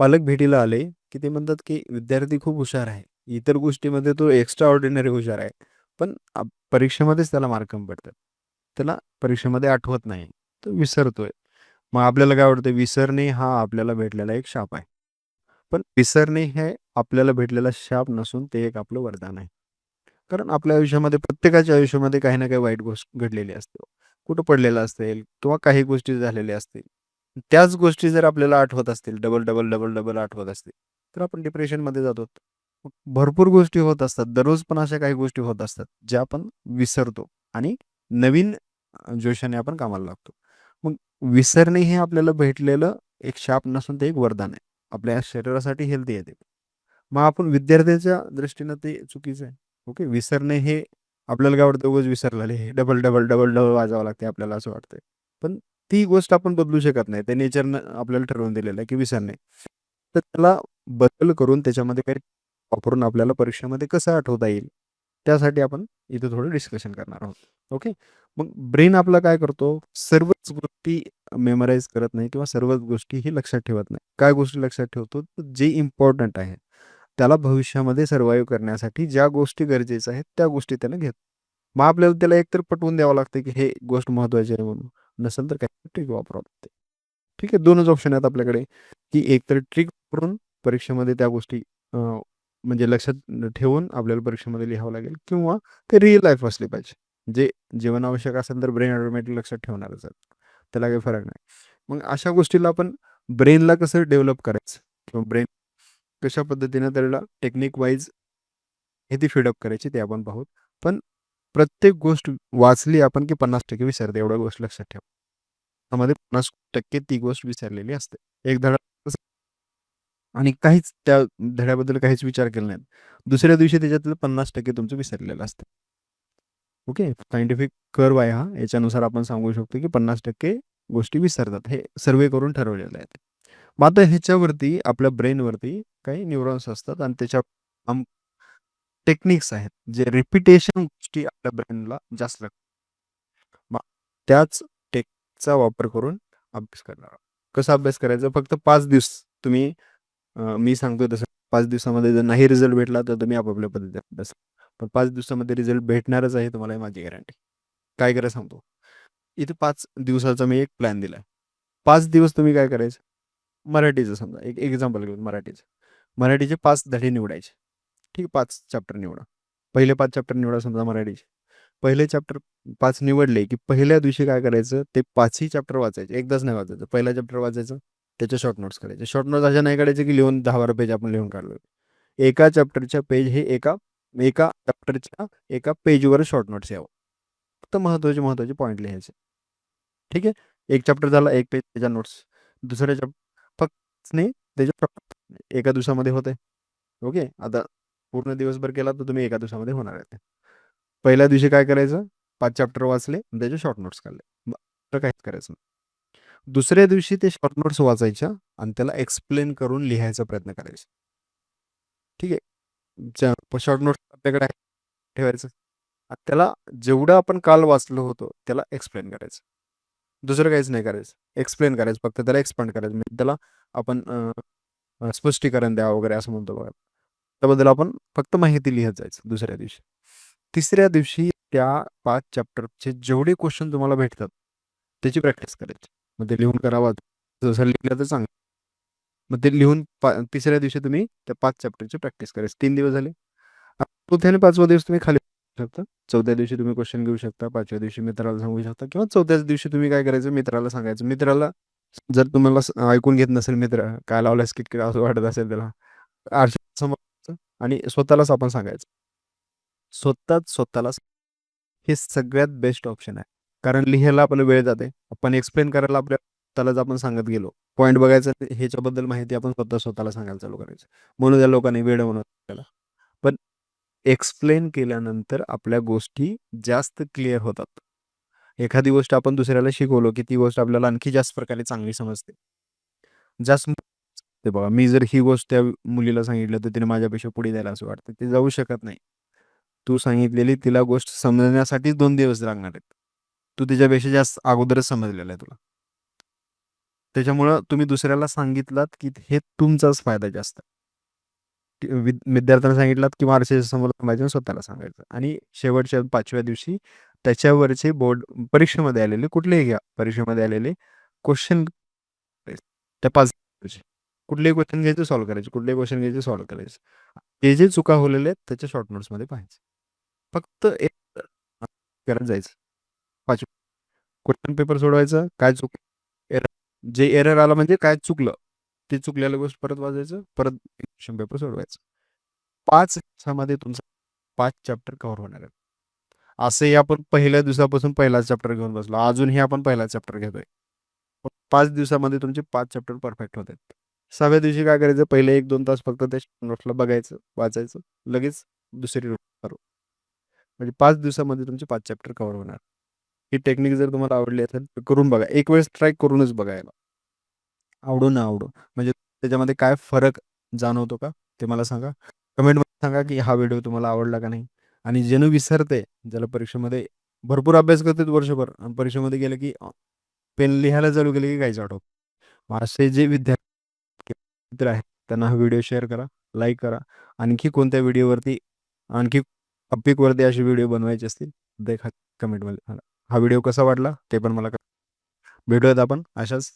पालक भेटीला आले, की ते म्हणतात, की विद्यार्थी खूप हुशार आहे. इतर गोष्टीमध्ये तो एक्स्ट्रा ऑर्डिनरी हुशार आहे. पण परीक्षेमध्येच त्याला मार्क कमी पडतात. त्याला परीक्षेमध्ये आठवत नाही. तो विसरतोय. मग आपल्याला काय वाटतं विसरणे हा आपल्याला भेटलेला एक शाप आहे. पण विसरणे हे आपल्याला भेटलेला शाप नसून ते एक आपलं वरदान आहे. कारण आपल्या आयुष्यामध्ये प्रत्येकाच्या आयुष्यामध्ये काही ना काही वाईट गोष्ट घडलेली असते. कुठं पडलेलं असेल किंवा काही गोष्टी झालेल्या असतील. त्याच गोष्टी जर आपल्याला आठवत असतील, डबल, डबल, डबल, डबल आठवत असतील, तर आपण डिप्रेशनमध्ये जातो. भरपूर गोष्टी होत असतात. दररोज पण अशा काही गोष्टी होत असतात, ज्या आपण विसरतो आणि नवीन जोशाने आपण कामाला लागतो. मग विसरणे हे आपल्याला भेटलेलं एक शाप नसून ते एक वरदान आहे. आपल्या शरीरासाठी हेल्दी आहे ते. मग आपण विद्यार्थ्याच्या दृष्टीनं ते चुकीचं आहे. ओके. विसरणे हे आपल्याला काय वाटतं उगाच विसरलेले हे डबल, डबल, डबल, डबल वाजावं लागते आपल्याला असं वाटतंय. पण ती गोष्ट आपण बदलू शकत नाही. ते नेचरनं आपल्याला ठरवून दिलेलं आहे, की विसरणे. तर त्याला बदल करून त्याच्यामध्ये काही वापरून आपल्याला परीक्षेमध्ये कसं आठवता येईल, त्यासाठी आपण इथं थोडं डिस्कशन करणार आहोत. ओके. मग ब्रेन आपला काय करतो, सर्वच गोष्टी मेमोराईज करत नाही किंवा सर्वच गोष्टी ही लक्षात ठेवत नाही. काय गोष्टी लक्षात ठेवतो, जे इम्पॉर्टंट आहे. त्याला भविष्यामध्ये सर्वाईव्ह करण्यासाठी ज्या गोष्टी गरजेच्या आहेत, त्या गोष्टी त्याने घेतो. मग आपल्याला त्याला एकतर पटवून द्यावं लागतं, की हे गोष्ट महत्वाची आहे म्हणून. नसेल तर काही ट्रिक वापरावं लागते. ठीक आहे. दोनच ऑप्शन आहेत आपल्याकडे, की एकतर ट्रिक वापरून परीक्षेमध्ये त्या गोष्टी म्हणजे लक्षात ठेवून आपल्याला परीक्षेमध्ये लिहावं लागेल किंवा ते रिअल लाईफ असली पाहिजे. जे जीवन आवश्यक असेल तर ब्रेन ऑटोमॅटिक लक्षात ठेवणारच आहे. त्याला काही फरक नाही. मग अशा गोष्टीला आपण ब्रेनला कसं डेव्हलप करायचं किंवा ब्रेन कशा पद्धतीने त्याला टेक्निक वाईज हे ती फीडअप करायची ते आपण पाहू. पण प्रत्येक गोष्ट वाचली आपण, की 50% विसरते एवढ्या गोष्ट लक्षात ठेवा. त्यामध्ये 50% ती गोष्ट विसरलेली असते. एक धडा आणि काहीच त्या धड्याबद्दल काहीच विचार केला नाही. दुसऱ्या दिवशी त्याच्यातलं 50% तुमचं विसरलेलं असतं. ओके. सायंटिफिक कर्व आहे हा. याच्यानुसार आपण सांगू शकतो, की 50% गोष्टी विसरतात. हे सर्वे करून ठरवलेलं आहे. मग आता ह्याच्यावरती आपल्या ब्रेनवरती काही न्यूरॉन्स असतात आणि त्याच्या टेक्निक्स आहेत, जे रिपिटेशन गोष्टी आपल्या ब्रेनला जास्त लागतात. मग त्याच टेक्निकचा वापर करून अभ्यास करणार कसा अभ्यास करायचा? फक्त पाच दिवस तुम्ही मी सांगतो तसं पाच दिवसामध्ये जर नाही रिझल्ट भेटला, तर तुम्ही आपापल्या पद्धतीने अभ्यास पण पाच दिवसामध्ये रिझल्ट भेटणारच आहे तुम्हाला माझी गॅरंटी. काय करायचं सांगतो. इथे पाच दिवसाचा मी एक प्लॅन दिला पाच दिवस तुम्ही काय करायचं? मराठीचं समजा एक एक्झाम्पल घेऊन मराठीचं. मराठीचे पाच धडे निवडायचे. ठीक पाच चॅप्टर निवडा. पहिले पाच चॅप्टर निवडा समजा मराठीचे. पहिले चॅप्टर पाच निवडले, की पहिल्या दिवशी काय करायचं, ते पाचही चॅप्टर वाचायचे. एकदाच नाही वाचायचं. पहिला चॅप्टर वाचायचं, त्याचे शॉर्ट नोट्स करायचे. शॉर्ट नोट्स अशा नाही काढायचे, की लिहून दहा बारा पेज आपण लिहून काढलो एका चॅप्टरच्या पेज हे एका एका चॅप्टरच्या एका पेजवर शॉर्ट नोट्स यावं. फक्त महत्त्वाचे, महत्त्वाचे पॉईंट लिहायचे. ठीक आहे. एक चॅप्टर झाला, एक पेज त्याच्या नोट्स. दुसऱ्या चॅप्टर फक्त नाही त्याच्या एका दिवसामध्ये होते ओके. आता पूर्ण दिवसभर केला तर तुम्ही एका दिवसामध्ये होणार आहे पहिल्या दिवशी काय करायचं? पाच चॅप्टर वाचले त्याचे शॉर्ट नोट्स काढले. काहीच करायचं नाही. दुसऱ्या दिवशी ते शॉर्ट नोट्स वाचायच्या आणि त्याला एक्सप्लेन करून लिहायचा प्रयत्न करायचा. ठीक आहे. शॉर्ट नोट्स आपल्याकडे ठेवायचं. त्याला जेवढं आपण काल वाचलं होतं, त्याला एक्सप्लेन करायचं. दुसरं काहीच नाही करायचं. एक्सप्लेन करायचं फक्त त्याला एक्सपांड करायचं. म्हणजे त्याला आपण स्पष्टीकरण द्यावं वगैरे असं म्हणतो बघा. त्याबद्दल आपण फक्त माहिती लिहत जायचं दुसऱ्या दिवशी. तिसऱ्या दिवशी त्या पाच चॅप्टरचे जेवढे क्वेश्चन तुम्हाला भेटतात, त्याची प्रॅक्टिस करायची. मग ते लिहून करावं. जसं लिहिलं तर चांगलं. मग ते लिहून पा तिसऱ्या दिवशी तुम्ही त्या पाच चॅप्टरची प्रॅक्टिस करायची. तीन दिवस झाले. चौथ्या आणि पाचव्या दिवस तुम्ही खाली शकता. चौथ्या दिवशी तुम्ही क्वेश्चन घेऊ शकता. पाचव्या दिवशी मित्राला सांगू शकता किंवा चौथ्याच दिवशी तुम्ही काय करायचं मित्राला सांगायचं. मित्राला जर तुम्हाला ऐकून घेत नसेल मित्र, काय लावलायस किटकिट असं वाटत असेल त्याला, आरशासमोर आणि स्वतःलाच आपण सांगायचं. स्वतःच स्वतःलाच हे सगळ्यात बेस्ट ऑप्शन आहे. कारण लिहायला आपला वेळ जाते. आपण एक्सप्लेन करायला आपल्या स्वतःलाच आपण सांगत गेलो. पॉईंट बघायचं ह्याच्याबद्दल माहिती आपण स्वतः स्वतःला सांगायला चालू करायचं. म्हणून त्या लोकांनी वेळ म्हणून आपल्याला. पण एक्सप्लेन केल्यानंतर आपल्या गोष्टी जास्त क्लिअर होतात. एखादी गोष्ट आपण दुसऱ्याला शिकवलो, की ती गोष्ट आपल्याला आणखी जास्त प्रकारे चांगली समजते. जास्त ते बघा मी जर ही गोष्ट त्या मुलीला सांगितलं, तर तिने माझ्यापेक्षा पुढे जायला असं वाटतं. ते जाऊ शकत नाही. तू सांगितलेली तिला गोष्ट समजण्यासाठीच दोन दिवस लागणार आहेत. तू तिच्यापेक्षा जास्त अगोदरच समजलेला आहे तुला. त्याच्यामुळं तुम्ही दुसऱ्याला सांगितलात, की हे तुमचाच फायदा जास्त. विद्यार्थ्यांना सांगितलात, की मार्गशीर्ष समोर थांबायचं आणि स्वतःला सांगायचं आणि शेवटच्या पाचव्या दिवशी त्याच्यावरचे बोर्ड परीक्षेमध्ये आलेले कुठलेही घ्या, परीक्षेमध्ये आलेले क्वेश्चन त्या पाच दिवशी. कुठलेही क्वेश्चन घ्यायचे, सॉल्व्ह करायचे. कुठलेही क्वेश्चन घ्यायचे, सॉल्व्ह करायचे. जे, जे चुका होलेले आहेत त्याच्या शॉर्ट नोट्समध्ये पाहायचे. फक्त एक करत जायचं. पाच क्वेश्चन पेपर सोडवायचा, काय चुक एरर जे एरर आला म्हणजे काय चुकलं, ते चुकलेल्या गोष्ट परत वाजायचं परत क्वेश्चन पेपर सोडवायचं. पाच दिवसामध्ये तुमचा पाच चॅप्टर कव्हर होणार आहेत. असंही आपण पहिल्या दिवसापासून पहिलाच चॅप्टर घेऊन बसलो. अजूनही आपण पहिलाच चॅप्टर घेतोय. पाच दिवसामध्ये तुमचे पाच चॅप्टर परफेक्ट होत आहेत. सहाव्या दिवशी काय करायचं, पहिले 1-2 तास फक्त त्या नोट्सला बघायचं, वाचायचं, लगेच दुसरी सुरू. म्हणजे पाच दिवसामध्ये तुमचे पाच चॅप्टर कव्हर होणार. ही टेक्निक जर तुम्हाला आवडली असेल तर करून बघा. एक वेळेस ट्राय करूनच बघायला आवडू आवडो ना आवडो, म्हणजे त्याच्यामध्ये काय फरक जाणवतो का ते मला सांगा. कमेंटमध्ये सांगा, की हा व्हिडिओ तुम्हाला आवडला का नाही आणि जेणू विसरते ज्याला परीक्षेमध्ये भरपूर अभ्यास करते वर्षभर आणि परीक्षेमध्ये गेलं, की पेन लिहायला चालू केलं, की काहीच आठवत. असे जे विद्यार्थी मित्र आहेत त्यांना हा व्हिडिओ शेअर करा, लाईक करा. आणखी कोणत्या व्हिडिओवरती आणखी टॉपिकवरती असे व्हिडिओ बनवायचे असतील देखा कमेंटमध्ये हा व्हिडिओ कसा वाटला ते पण मला भेटूयात आपण अशाच